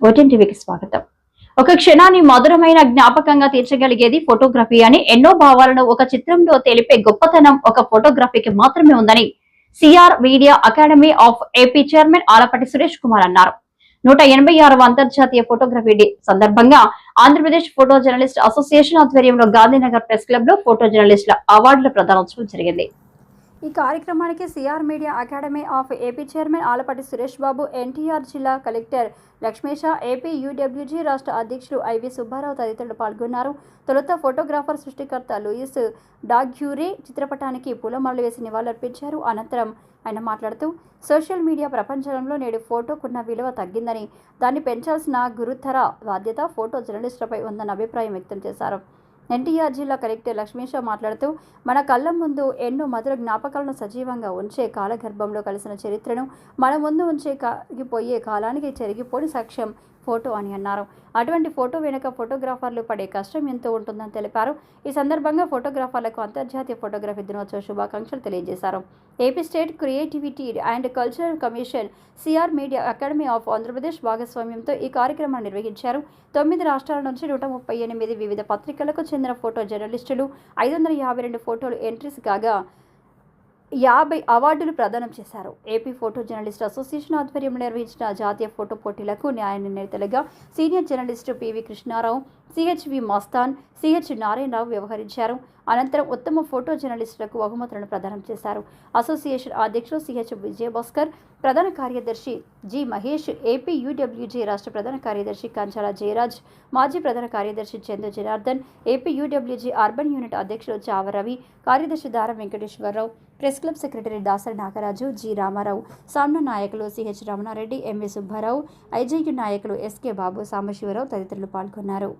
ఓటెన్ టీవీకి స్వాగతం. ఒక క్షణాన్ని మధురమైన జ్ఞాపకంగా తీర్చగలిగేది ఫోటోగ్రఫీ అని ఎన్నో భావాలను ఒక చిత్రంలో తెలిపే గొప్పతనం ఒక ఫోటోగ్రఫీకి మాత్రమే ఉందని CR media academy of AP chairman Alapati Suresh Kumar అన్నారు. నూట ఎనభై ఆరవ అంతర్జాతీయ ఫోటోగ్రఫీ డే సందర్భంగా ఆంధ్రప్రదేశ్ ఫోటో జర్నలిస్ట్ అసోసియేషన్ ఆధ్వర్యంలో గాంధీనగర్ ప్రెస్ క్లబ్లో ఫోటో జర్నలిస్టుల అవార్డుల ప్రదానోత్సవం జరిగింది. ఈ కార్యక్రమానికి CR media academy of AP chairman Alapati Suresh Babu NTR జిల్లా కలెక్టర్ లక్ష్మేష ఏపీ యూడబ్ల్యూజీ రాష్ట్ర అధ్యక్షులు ఐవి సుబ్బారావు తదితరులు పాల్గొన్నారు. తొలుత ఫోటోగ్రాఫర్ సృష్టికర్త లూయిస్ డాగ్యూరే చిత్రపటానికి పూలమాలలు వేసి నివాళులర్పించారు. అనంతరం ఆయన మాట్లాడుతూ సోషల్ మీడియా ప్రపంచంలో నేడు ఫోటోకున్న విలువ తగ్గిందని దాన్ని పెంచాల్సిన గురుతర బాధ్యత ఫోటో జర్నలిస్టులపై ఉందన్న అభిప్రాయం వ్యక్తం చేశారు. ఎన్టీఆర్ జిల్లా కలెక్టర్ లక్ష్మీష మాట్లాడుతూ మన కళ్ళ ముందు ఎన్నో మధుర జ్ఞాపకాలను సజీవంగా ఉంచే కాలగర్భంలో కలిసిన చరిత్రను మన ముందు ఉంచే కాగిపోయే కాలానికి చెరిగిపోని సాక్ష్యం ఫోటో అని అన్నారు. అటువంటి ఫోటో వెనుక ఫోటోగ్రాఫర్లు పడే కష్టం ఎంతో ఉంటుందని తెలిపారు. ఈ సందర్భంగా ఫోటోగ్రాఫర్లకు అంతర్జాతీయ ఫోటోగ్రఫీ దినోత్సవ శుభాకాంక్షలు తెలియజేశారు. AP state creativity and cultural commission CR media academy of Andhra Pradesh భాగస్వామ్యంతో ఈ కార్యక్రమాన్ని నిర్వహించారు. తొమ్మిది రాష్ట్రాల నుంచి నూట ముప్పై ఎనిమిది వివిధ పత్రికలకు చెందిన ఫోటో జర్నలిస్టులు ఐదు వందల యాభై రెండు ఫోటోలు ఎంట్రీస్ కాగా యాభై అవార్డులు ప్రదానం చేశారు. ఏపీ ఫోటో జర్నలిస్ట్ అసోసియేషన్ ఆధ్వర్యంలో నిర్వహించిన జాతీయ ఫోటో పోటీలకు న్యాయ నిర్ణేతలుగా senior journalist PV Krishna Rao CHV Mastan CH Narayana Rao వ్యవహరించారు. అనంతరం ఉత్తమ ఫోటో జర్నలిస్టులకు బహుమతులను ప్రదానం చేశారు. అసోసియేషన్ అధ్యక్షులు సిహెచ్ విజయభాస్కర్ ప్రధాన కార్యదర్శి జి మహేష్ ఏపీ యూడబ్ల్యూజీ రాష్ట్ర ప్రధాన కార్యదర్శి కంచాల జయరాజ్ మాజీ ప్రధాన కార్యదర్శి Chandu Janardhan AP UWJ urban unit అధ్యక్షులు చావరవి కార్యదర్శి Dara Venkateswara Rao press club secretary Dasari Nagaraju G Rama Rao సామ్న నాయకులు CH Ramana Reddy MV Subba Rao IJU నాయకులు ఎస్కే బాబు సాంబశివరావు తదితరులు పాల్గొన్నారు.